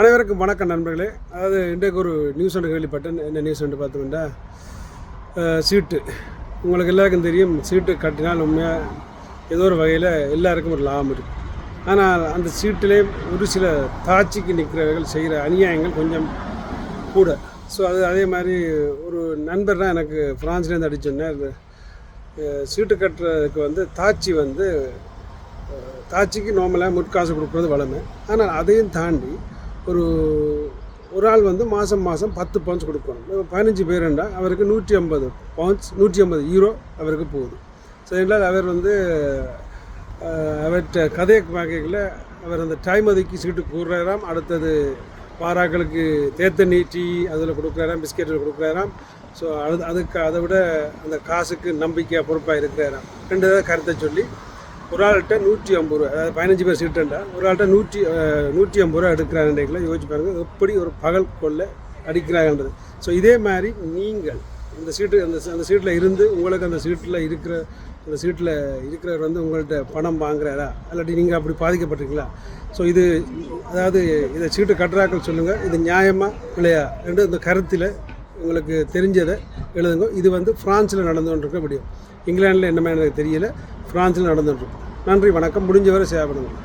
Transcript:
அனைவருக்கும் வணக்கம் நண்பர்களே. அதாவது இன்றைக்கு ஒரு நியூஸ் ஒன்று கேள்விப்பட்டேன். என்ன நியூஸ் ஒன்று பார்த்தோம்னா சீட்டு. உங்களுக்கு எல்லாருக்கும் தெரியும் சீட்டு கட்டினால் உண்மையாக ஏதோ ஒரு வகையில் எல்லாருக்கும் ஒரு லாபம் இருக்குது ஆனால் அந்த சீட்டிலே ஒரு சில தாட்சிக்கு நிற்கிறவர்கள் செய்கிற அநியாயங்கள் கொஞ்சம் கூட. ஸோ அது அதே மாதிரி ஒரு நண்பர் தான் எனக்கு ஃப்ரான்ஸ்லேருந்து அடிச்சோன்னே சீட்டு கட்டுறதுக்கு வந்து தாட்சி வந்து தாட்சிக்கு நார்மலாக முட்காசு கொடுக்குறது வளமை. ஆனால் அதையும் தாண்டி ஒரு ஒரு ஆள் வந்து மாதம் மாதம் பத்து பவுன்ஸ் கொடுக்கணும். பதினஞ்சு பேருண்டா அவருக்கு நூற்றி ஐம்பது பவுன்ஸ் நூற்றி ஐம்பது ஹீரோ அவருக்கு போகுது. ஸோ இதனால் அவர் வந்து அவர்கிட்ட கதையை பார்க்கல அவர் அந்த டைம் ஒதுக்கி சீட்டு கூறுறாராம் அடுத்தது பாராக்களுக்கு தேத்தண்ணி டீ அதில் கொடுக்குறாராம் பிஸ்கெட்டில் கொடுக்குறாராம். ஸோ அது அதுக்கு அதை விட அந்த காசுக்கு நம்பிக்கையாக பொறுப்பாக இருக்கிறாராம். ரெண்டு கருத்தை சொல்லி ஒரு ஆள்கிட்ட நூற்றி ஐம்பது ரூபா அதாவது பதினஞ்சு பேர் சீட்டுண்டா ஒரு ஆள்கிட்ட நூற்றி நூற்றி ஐம்பது ரூபா எடுக்கிறாங்கன்றீங்களா யோசிச்சு பாருங்கள் எப்படி ஒரு பகல் கொள்ள அடிக்கிறாங்கன்றது ஸோ இதே மாதிரி நீங்கள் இந்த சீட்டு அந்த அந்த சீட்டில் இருந்து உங்களுக்கு அந்த சீட்டில் இருக்கிற அந்த சீட்டில் இருக்கிறவர் வந்து உங்கள்கிட்ட பணம் வாங்குறாரா? இல்லாட்டி நீங்கள் அப்படி பாதிக்கப்பட்டிருக்கீங்களா? ஸோ இது அதாவது இதை சீட்டு கட்டுறாக்கள் சொல்லுங்கள் இது நியாயமா இல்லையா? என்று இந்த கருத்தில் உங்களுக்கு தெரிஞ்சதை எழுதுங்க. இது வந்து ஃப்ரான்ஸில் நடந்து கொண்டிருக்க முடியும். இங்கிலாந்தில் என்னமே எனக்கு தெரியல. ஃப்ரான்ஸில் நடந்துகிட்ருக்கு நன்றி வணக்கம். முடிஞ்ச வரை சேவை பண்ணுங்கள்.